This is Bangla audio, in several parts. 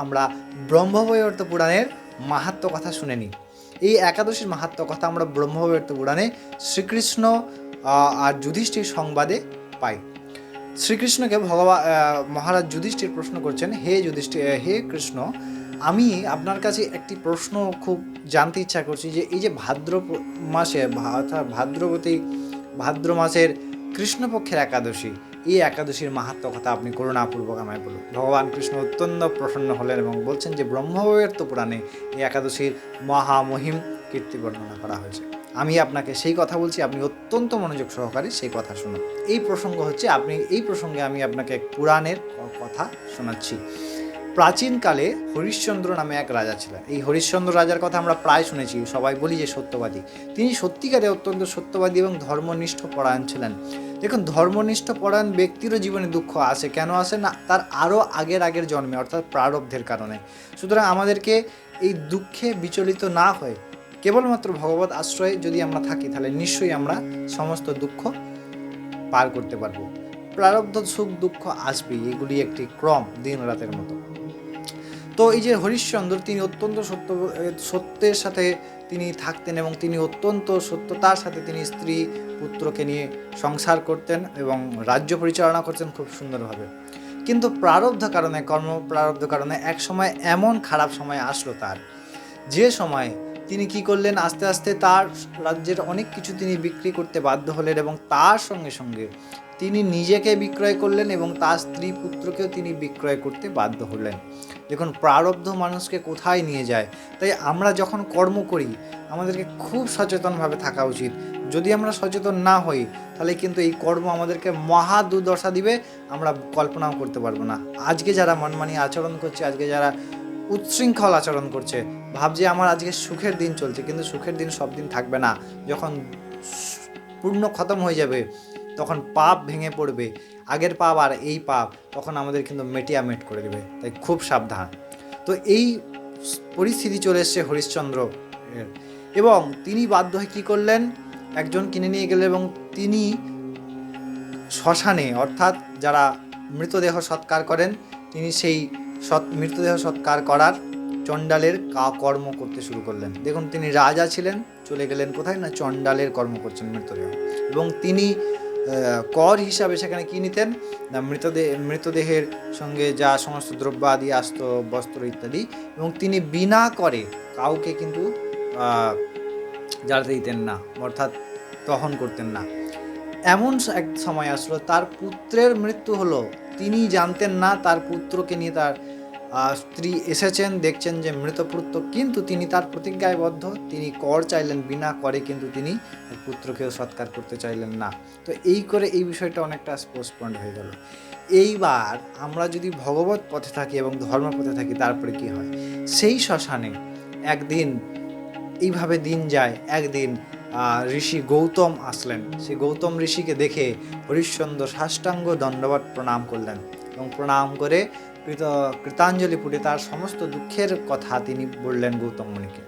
আমরা ব্রহ্মবৈবর্ত পুরাণের মাহাত্ম কথা শুনে নিই। এই একাদশীর মাহাত্ম কথা আমরা ব্রহ্মবৈবর্ত পুরাণে শ্রীকৃষ্ণ আর যুধিষ্ঠির সংবাদে পাই। শ্রীকৃষ্ণকে ভগবান মহারাজ যুধিষ্ঠির প্রশ্ন করছেন, হে যুধিষ্ঠির হে কৃষ্ণ, আমি আপনার কাছে একটি প্রশ্ন খুব জানতে ইচ্ছা করছি যে, এই যে ভাদ্র মাসে ভাদ্রবতী ভাদ্র মাসের কৃষ্ণপক্ষের একাদশী এই একাদশীর মাহাত্ম কথা আপনি করুণাপূর্বক আমায় বলুন। ভগবান কৃষ্ণ অত্যন্ত প্রসন্ন হলেন এবং বলছেন যে ব্রহ্মবৈবর্ত পুরাণে এই একাদশীর মহামহিম কীর্তি বর্ণনা করা হয়েছে। আমি আপনাকে সেই কথা বলছি, আপনি অত্যন্ত মনোযোগ সহকারে সেই কথা শুনুন। এই প্রসঙ্গ হচ্ছে, আপনি এই প্রসঙ্গে আমি আপনাকে পুরাণের কথা শোনাচ্ছি। প্রাচীনকালে হরিশ্চন্দ্র নামে এক রাজা ছিলেন। এই হরিশ্চন্দ্র রাজার কথা আমরা প্রায় শুনেছি, সবাই বলি যে সত্যবাদী। তিনি সত্যিকারে অত্যন্ত সত্যবাদী এবং ধর্মনিষ্ঠ পরায়ণ ছিলেন। দেখুন, ধর্মনিষ্ঠ পরায়ণ ব্যক্তিরও জীবনে দুঃখ আসে কেন আসে না? তার আরও আগের আগের জন্মে, অর্থাৎ প্রারব্ধের কারণে। সুতরাং আমাদেরকে এই দুঃখে বিচলিত না হয়ে, কেবলমাত্র ভগবত আশ্রয়ে যদি আমরা থাকি, তাহলে নিশ্চয়ই আমরা সমস্ত দুঃখ পার করতে পারব। প্রারব্ধ সুখ দুঃখ আসবেই, এগুলি একটি ক্রম দিন রাতের মতো। তো এই যে হরিশ্চন্দ্র, তিনি অত্যন্ত সত্য, সত্যের সাথে তিনি থাকতেন এবং তিনি অত্যন্ত সত্যতার সাথে তিনি স্ত্রী পুত্রকে নিয়ে সংসার করতেন এবং রাজ্য পরিচালনা করতেন খুব সুন্দরভাবে। কিন্তু প্রারব্ধ কারণে কর্ম প্রারব্ধ কারণে এক সময় এমন খারাপ সময় আসলো তার। যে সময় তিনি কি করলেন? আস্তে আস্তে তার রাজ্যের অনেক কিছু তিনি বিক্রি করতে বাধ্য হলেন এবং তার সঙ্গে সঙ্গে তিনি নিজেকে বিক্রয় করলেন এবং তার স্ত্রী পুত্রকেও তিনি বিক্রয় করতে বাধ্য হলেন। দেখুন, প্রারব্ধ মানুষকে কোথায় নিয়ে যায়? তাই আমরা যখন কর্ম করি, আমাদেরকে খুব সচেতনভাবে থাকা উচিত। যদি আমরা সচেতন না হই, তাহলে কিন্তু এই কর্ম আমাদেরকে মহা দুর্দশা দিবে, আমরা কল্পনাও করতে পারব না। আজকে যারা মনমানি আচরণ করছে, আজকে যারা উচ্ছৃঙ্খল আচরণ করছে। ভাবছে আমার আজকে সুখের দিন চলছে, কিন্তু সুখের দিন সব দিন থাকবে না। যখন পূর্ণ খতম হয়ে যাবে, তখন পাপ ভেঙে পড়বে। আগের পাপ আর এই পাপ তখন আমাদের কিন্তু মেটিয়ামেট করে দেবে। তাই খুব সাবধান। তো এই পরিস্থিতি চলে এসছে হরিশ্চন্দ্র। এবং তিনি বাধ্য হয়ে কী করলেন? একজন কিনে নিয়ে গেলেন এবং তিনি শ্মশানে, অর্থাৎ যারা মৃতদেহ সৎকার করেন, তিনি সেই সৎ মৃতদেহ সৎকার করার চণ্ডালের কা কর্ম করতে শুরু করলেন। দেখুন, তিনি রাজা ছিলেন, চলে গেলেন কোথায় না? চণ্ডালের কর্ম করছেন মৃতদেহ। এবং তিনি কর হিসাবে সেখানে কি নিতেন? না মৃতদেহ মৃতদেহের সঙ্গে যা সমস্ত দ্রব্য আদি আসতো, বস্ত্র ইত্যাদি। এবং তিনি বিনা করে কাউকে কিন্তু জ্বালাতে দিতেন না, অর্থাৎ দহন করতেন না। এমন এক সময় আসলো, তার পুত্রের মৃত্যু হলো তিনি জানতেন না, তার পুত্রকে নিয়ে তার স্ত্রী এসেছেন, দেখছেন যে মৃত পুত্র, কিন্তু তিনি তার প্রতিজ্ঞায় বদ্ধ তিনি কর চাইলেন বিনা করে, কিন্তু তিনি পুত্রকেও সৎকার করতে চাইলেন না। তো এই করে এই বিষয়টা অনেকটা পোস্টপন্ড হয়ে গেল। এইবার আমরা যদি ভগবত পথে থাকি এবং ধর্ম পথে থাকি, তারপরে কি হয়? সেই শ্মশানে একদিন, এইভাবে দিন যায়, একদিন ঋষি গৌতম আসলেন। সেই গৌতম ঋষিকে দেখে হরিশ্চন্দ্র সাষ্টাঙ্গ দণ্ডবাদ প্রণাম করলেন এবং প্রণাম করে কৃত, কৃতাঞ্জলি পুটে তার সমস্ত দুঃখের কথা তিনি বললেন গৌতম মুনিকে।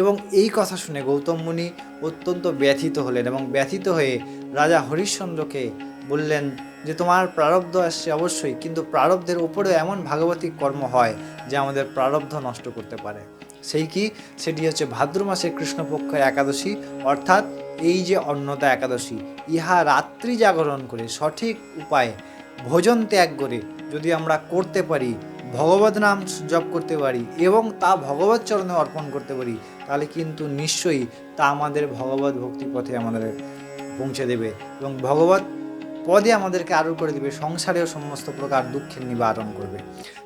এবং এই কথা শুনে গৌতম মুনি অত্যন্ত ব্যথিত হলেন এবং ব্যথিত হয়ে রাজা হরিশ্চন্দ্রকে বললেন যে, তোমার প্রারব্ধ আসছে অবশ্যই, কিন্তু প্রারব্ধের উপরেও এমন ভাগবতিক কর্ম হয় যে আমাদের প্রারব্ধ নষ্ট করতে পারে। সেই কি? সেটি হচ্ছে ভাদ্র মাসের কৃষ্ণপক্ষ একাদশী, অর্থাৎ এই যে অন্নদা একাদশী, ইহা রাত্রি জাগরণ করে সঠিক উপায়ে ভোজন ত্যাগ করে যদি আমরা করতে পারি, ভগবত নাম জপ করতে পারি এবং তা ভগবত চরণে অর্পণ করতে পারি, তাহলে কিন্তু নিশ্চয়ই তা আমাদের ভগবত ভক্তি পথে আমাদের পৌঁছে দেবে এবং ভগবত পদে আমাদেরকে আরোপ করে দেবে, সংসারেও সমস্ত প্রকার দুঃখের নিবারণ করবে।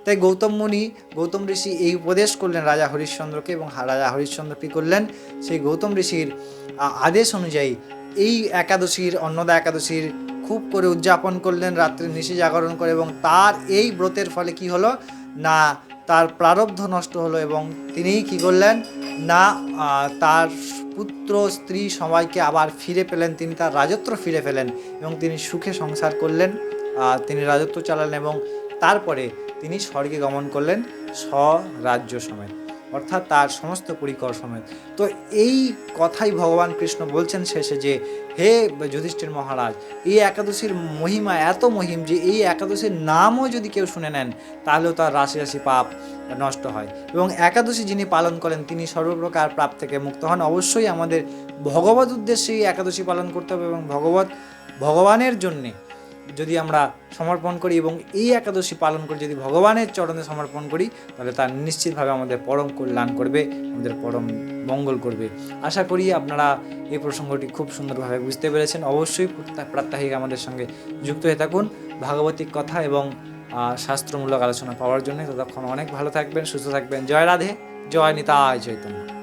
তাই গৌতম মুনি, গৌতম ঋষি এই উপদেশ করলেন রাজা হরিশ্চন্দ্রকে এবং রাজা হরিশ্চন্দ্র কী করলেন? সেই গৌতম ঋষির আদেশ অনুযায়ী এই একাদশীর, অন্নদা একাদশীর খুব করে উদযাপন করলেন, রাত্রে নিশি জাগরণ করে এবং তার এই ব্রতের ফলে কি হলো? না, তার প্রারব্ধ নষ্ট হলো এবং তিনি কি করলেন? না তার পুত্র, স্ত্রী সবাইকে আবার ফিরে পেলেন। তিনি তার রাজত্ব ফিরে ফেলেন এবং তিনি সুখে সংসার করলেন। তিনি রাজত্ব চালালেন এবং তারপরে তিনি স্বর্গে গমন করলেন স্বরাজ্য সমেত। অর্থাৎ তার সমস্ত পরিকর সমেত। তো এই কথাই ভগবান কৃষ্ণ বলছেন শেষে যে, হে যুধিষ্ঠির মহারাজ, এই একাদশীর মহিমা এত মহিম যে, এই একাদশীর নামও যদি কেউ শুনে নেন, তাহলেও তার রাশি রাশি পাপ নষ্ট হয়। এবং একাদশী যিনি পালন করেন, তিনি সর্বপ্রকার পাপ থেকে মুক্ত হন। অবশ্যই আমাদের ভগবত উদ্দেশ্যে এই একাদশী পালন করতে হবে এবং ভগবত, ভগবানের জন্যে যদি আমরা সমর্পণ করি এবং এই একাদশী পালন করে যদি ভগবানের চরণে সমর্পণ করি, তাহলে তার নিশ্চিতভাবে আমাদের পরম কল্যাণ করবে, আমাদের পরম মঙ্গল করবে। আশা করি আপনারা এই প্রসঙ্গটি খুব সুন্দরভাবে বুঝতে পেরেছেন। অবশ্যই প্রত্যা- প্রাত্যহিক আমাদের সঙ্গে যুক্ত হয়ে থাকুন। ভাগবতিক কথা এবং শাস্ত্রমূলক আলোচনা পাওয়ার জন্য ততক্ষণ অনেক ভালো থাকবেন, সুস্থ থাকবেন। জয় রাধে, জয় নিতায় চৈতন্য।